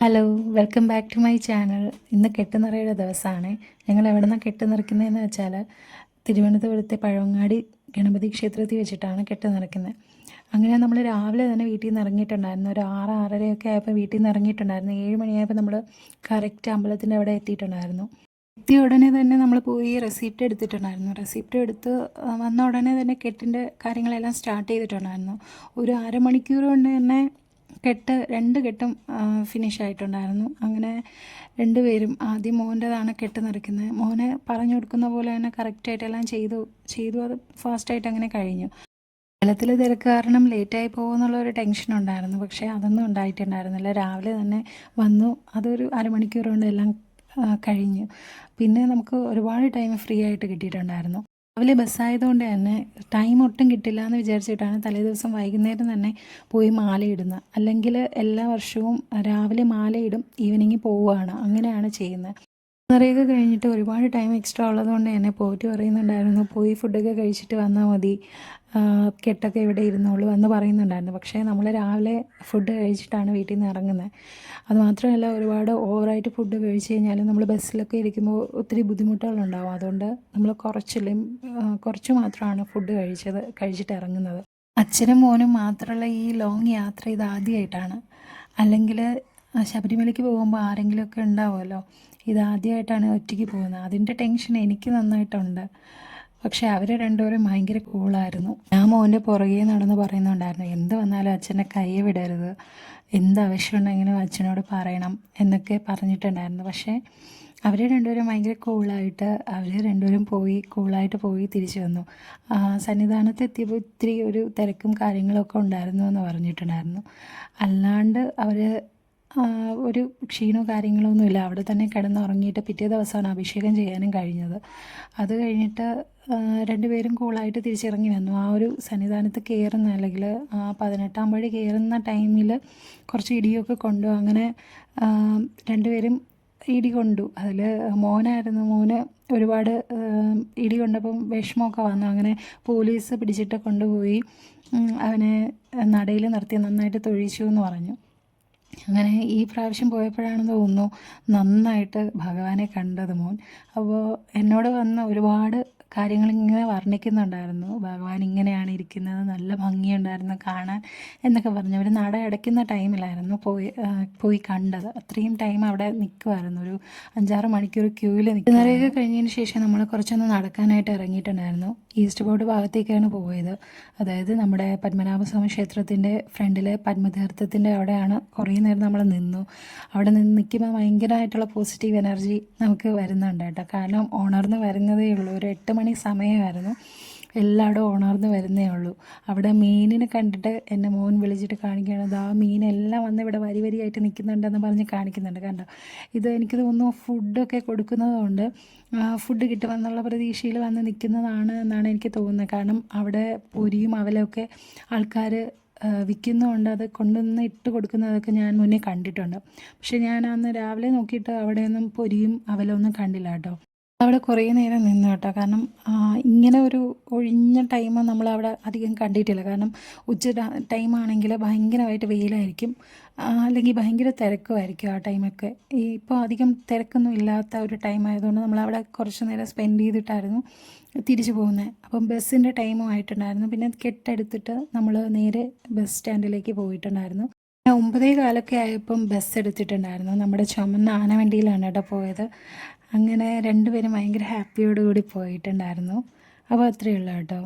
Hello welcome back to my channel ഇന്ന് കെട്ടുനിറയുടെ ദിവസമാണ്. ഞങ്ങൾ എവിടെ നിന്നാണ് കെട്ടുനിറയ്ക്കുന്നതെന്ന് വെച്ചാൽ തിരുവനന്തപുരത്തെ പഴവങ്ങാടി ഗണപതി ക്ഷേത്രത്തിൽ വെച്ചിട്ടാണ് കെട്ട് നിറയ്ക്കുന്നത് അങ്ങനെ നമ്മൾ രാവിലെ തന്നെ വീട്ടിൽ നിന്ന് ഇറങ്ങിയിട്ടുണ്ടായിരുന്നു. ഒരു ആറ് ആറരയൊക്കെ ആയപ്പോൾ വീട്ടിൽ നിന്ന് ഇറങ്ങിയിട്ടുണ്ടായിരുന്നു. ഏഴ് മണിയായപ്പോൾ നമ്മൾ കറക്റ്റ് അമ്പലത്തിന്റെ അവിടെ എത്തിയിട്ടുണ്ടായിരുന്നു. എത്തിയ ഉടനെ തന്നെ നമ്മൾ പോയി റെസിപ്റ്റ് എടുത്തിട്ടുണ്ടായിരുന്നു. റെസിപ്റ്റ് എടുത്ത് വന്ന ഉടനെ തന്നെ കെട്ടിന്റെ കാര്യങ്ങളെല്ലാം സ്റ്റാർട്ട് ചെയ്തിട്ടുണ്ടായിരുന്നു. ഒരു അരമണിക്കൂർ കൊണ്ട് തന്നെ കെട്ട് രണ്ട് കെട്ടും ഫിനിഷ് ആയിട്ടുണ്ടായിരുന്നു. അങ്ങനെ രണ്ടുപേരും ആദ്യം മോന്റെതാണ് കെട്ട് നിറയ്ക്കുന്നത്. മോനെ പറഞ്ഞു കൊടുക്കുന്ന പോലെ തന്നെ കറക്റ്റായിട്ടെല്ലാം ചെയ്തു ചെയ്തു. അത് ഫാസ്റ്റായിട്ട് അങ്ങനെ കഴിഞ്ഞു. അമ്പലത്തിൽ തിരക്ക് കാരണം ലേറ്റായി പോകുമെന്നുള്ള ഒരു ടെൻഷൻ ഉണ്ടായിരുന്നു. പക്ഷേ അതൊന്നും ഉണ്ടായിട്ടുണ്ടായിരുന്നില്ല. രാവിലെ തന്നെ വന്നു. അതൊരു അരമണിക്കൂർ കൊണ്ട് എല്ലാം കഴിഞ്ഞു. പിന്നെ നമുക്ക് ഒരുപാട് ടൈം ഫ്രീ ആയിട്ട് കിട്ടിയിട്ടുണ്ടായിരുന്നു. രാവിലെ ബസ്സായതുകൊണ്ട് തന്നെ ടൈം ഒട്ടും കിട്ടില്ല എന്ന് വിചാരിച്ചിട്ടാണ് തലേ ദിവസം വൈകുന്നേരം തന്നെ പോയി മാലയിടുന്നത്. അല്ലെങ്കിൽ എല്ലാ വർഷവും രാവിലെ മാലയിടും ഈവനിങ് പോവുകയാണ്. അങ്ങനെയാണ് ചെയ്യുന്നത്. നിറയൊക്കെ കഴിഞ്ഞിട്ട് ഒരുപാട് ടൈം എക്സ്ട്രാ ഉള്ളതുകൊണ്ട് എന്നെ പോയിട്ട് പറയുന്നുണ്ടായിരുന്നു. പോയി ഫുഡൊക്കെ കഴിച്ചിട്ട് വന്നാൽ മതി. കെട്ടൊക്കെ ഇവിടെ ഇരുന്നോളൂ എന്ന് പറയുന്നുണ്ടായിരുന്നു. പക്ഷേ നമ്മൾ രാവിലെ ഫുഡ് കഴിച്ചിട്ടാണ് വീട്ടിൽ നിന്ന് ഇറങ്ങുന്നത്. അതുമാത്രമല്ല ഒരുപാട് ഓവറായിട്ട് ഫുഡ് കഴിച്ച് കഴിഞ്ഞാൽ നമ്മൾ ബസ്സിലൊക്കെ ഇരിക്കുമ്പോൾ ഒത്തിരി ബുദ്ധിമുട്ടുകളുണ്ടാവും അതുകൊണ്ട് നമ്മൾ കുറച്ചിലും കുറച്ച് മാത്രമാണ് ഫുഡ് കഴിച്ചത് കഴിച്ചിട്ട് ഇറങ്ങുന്നത്. അച്ഛനും മോനും മാത്രമുള്ള ഈ ലോങ് യാത്ര ഇത് ആദ്യമായിട്ടാണ് അല്ലെങ്കിൽ ശബരിമലയ്ക്ക് പോകുമ്പോൾ ആരെങ്കിലുമൊക്കെ ഉണ്ടാവുമല്ലോ. ഇതാദ്യമായിട്ടാണ് ഒറ്റയ്ക്ക് പോകുന്നത്. അതിന്റെ ടെൻഷൻ എനിക്ക് നന്നായിട്ടുണ്ട്. പക്ഷേ അവരെ രണ്ടുപേരും ഭയങ്കര കൂളായിരുന്നു ഞാൻ മോന്റെ പുറകെ നടന്ന് പറയുന്നുണ്ടായിരുന്നു എന്ത് വന്നാലും അച്ഛനെ കൈ വിടരുത്. എന്ത് ആവശ്യമുണ്ടെങ്കിലും അച്ഛനോട് പറയണം എന്നൊക്കെ പറഞ്ഞിട്ടുണ്ടായിരുന്നു. പക്ഷേ അവരെ രണ്ടുപേരും ഭയങ്കര കൂളായിട്ട് അവർ രണ്ടുപേരും പോയി കൂളായിട്ട് പോയി തിരിച്ചു വന്നു. സന്നിധാനത്ത് എത്തിയപ്പോൾ ഇത്തിരി ഒരു തിരക്കും കാര്യങ്ങളൊക്കെ ഉണ്ടായിരുന്നു എന്ന് പറഞ്ഞിട്ടുണ്ടായിരുന്നു. അല്ലാണ്ട് അവർ ഒരു ക്ഷീണോ കാര്യങ്ങളോ ഒന്നുമില്ല. അവിടെ തന്നെ കിടന്നുറങ്ങിയിട്ട് പിറ്റേ ദിവസമാണ് അഭിഷേകം ചെയ്യാനും കഴിഞ്ഞത്. അത് കഴിഞ്ഞിട്ട് രണ്ടുപേരും കൂളായിട്ട് തിരിച്ചിറങ്ങി വന്നു. ആ ഒരു സന്നിധാനത്ത് കയറുന്ന അല്ലെങ്കിൽ ആ പതിനെട്ടാം പടി കയറുന്ന ടൈമിൽ കുറച്ച് ഇടിയൊക്കെ കൊണ്ടു. അങ്ങനെ രണ്ടുപേരും ഇടി കൊണ്ടു. അതിൽ മോനായിരുന്നു. മോന് ഒരുപാട് ഇടി കൊണ്ടപ്പം വിഷമമൊക്കെ വന്നു. അങ്ങനെ പോലീസ് പിടിച്ചിട്ട് കൊണ്ടുപോയി. അവനെ നടയിൽ നിർത്തി നന്നായിട്ട് തൊഴിച്ചു എന്ന് പറഞ്ഞു. അങ്ങനെ ഈ പ്രാവശ്യം പോയപ്പോഴാണെന്ന് തോന്നുന്നു നന്നായിട്ട് ഭഗവാനെ കണ്ടത് മോൻ. അപ്പോൾ എന്നോട് വന്ന ഒരുപാട് കാര്യങ്ങൾ ഇങ്ങനെ വർണിക്കുന്നുണ്ടായിരുന്നു. ഭഗവാൻ ഇങ്ങനെയാണ് ഇരിക്കുന്നത് നല്ല ഭംഗിയുണ്ടായിരുന്നു കാണാൻ എന്നൊക്കെ പറഞ്ഞു. അവർ നട അടയ്ക്കുന്ന ടൈമിലായിരുന്നു പോയി പോയി കണ്ടത്. അത്രയും ടൈം അവിടെ നിൽക്കുമായിരുന്നു ഒരു അഞ്ചാറ് മണിക്കൂർ ക്യൂവിൽ നിൽക്കുന്നവരെയൊക്കെ കഴിഞ്ഞതിന് ശേഷം നമ്മൾ കുറച്ചൊന്ന് നടക്കാനായിട്ട് ഇറങ്ങിയിട്ടുണ്ടായിരുന്നു. ഈസ്റ്റ് ബോർഡ് ഭാഗത്തേക്കാണ് പോയത്. അതായത് നമ്മുടെ പത്മനാഭസ്വാമി ക്ഷേത്രത്തിന്റെ ഫ്രണ്ടിലെ പത്മതീർത്ഥത്തിന്റെ അവിടെയാണ് കുറേ നേരം നമ്മൾ നിന്നു. അവിടെ നിന്ന് നിൽക്കുമ്പോൾ ഭയങ്കരമായിട്ടുള്ള പോസിറ്റീവ് എനർജി നമുക്ക് വരുന്നുണ്ട് കേട്ടോ. കാരണം ഓണർന്ന് വരുന്നതേ ഉള്ളൂ. ഒരു എട്ട് മണി സമയമായിരുന്നു. എല്ലായിടും ഉണർന്ന് വരുന്നേ ഉള്ളൂ. അവിടെ മീനിനെ കണ്ടിട്ട് എന്റെ മോൻ വിളിച്ചിട്ട് കാണിക്കുകയാണ്. ആ മീനെല്ലാം വന്ന് ഇവിടെ വരി വരിയായിട്ട് നിൽക്കുന്നുണ്ടെന്ന് പറഞ്ഞ് കാണിക്കുന്നുണ്ട്. കണ്ടോ? ഇത് എനിക്ക് തോന്നുന്നു ഫുഡൊക്കെ കൊടുക്കുന്നതുകൊണ്ട് ഫുഡ് കിട്ടുമെന്നുള്ള പ്രതീക്ഷയിൽ വന്ന് നിൽക്കുന്നതാണ് എന്നാണ് എനിക്ക് തോന്നുന്നത്. കാരണം അവിടെ പൊരിയും അവലൊക്കെ ആൾക്കാർ വിൽക്കുന്നതുകൊണ്ട് അത് കൊണ്ടുവന്ന് ഇട്ട് കൊടുക്കുന്നതൊക്കെ ഞാൻ മുന്നേ കണ്ടിട്ടുണ്ട്. പക്ഷേ ഞാൻ അന്ന് രാവിലെ നോക്കിയിട്ട് അവിടെയൊന്നും പൊരിയും അവലൊന്നും കണ്ടില്ല കേട്ടോ. അവിടെ കുറേ നേരം നിന്നു കേട്ടോ. കാരണം ഇങ്ങനെ ഒരു ഒഴിഞ്ഞ ടൈം നമ്മൾ അവിടെ അധികം കണ്ടിട്ടില്ല. കാരണം ഉച്ച ടൈം ആണെങ്കിൽ ഭയങ്കരമായിട്ട് വെയിലായിരിക്കും. അല്ലെങ്കിൽ ഭയങ്കര തിരക്കുമായിരിക്കും ആ ടൈമൊക്കെ ഇപ്പോൾ അധികം തിരക്കൊന്നും ഇല്ലാത്ത ഒരു ടൈം ആയതുകൊണ്ട് നമ്മൾ അവിടെ കുറച്ച് നേരം സ്പെൻഡ് ചെയ്തിട്ടായിരുന്നു തിരിച്ചു പോകുന്നത് അപ്പം ബസ്സിന്റെ ടൈമും ആയിട്ടുണ്ടായിരുന്നു. പിന്നെ കെട്ടെടുത്തിട്ട് നമ്മൾ നേരെ ബസ് സ്റ്റാൻഡിലേക്ക് പോയിട്ടുണ്ടായിരുന്നു. ഒമ്പതേ കാലൊക്കെ ആയപ്പം ബസ് എടുത്തിട്ടുണ്ടായിരുന്നു. നമ്മുടെ ചുമന്ന ആനവണ്ടിയിലാണ് കേട്ടോ പോയത്. അങ്ങനെ രണ്ടുപേരും ഭയങ്കര ഹാപ്പിയോടുകൂടി പോയിട്ടുണ്ടായിരുന്നു. അപ്പോൾ അത്രയേ ഉള്ളൂ കേട്ടോ.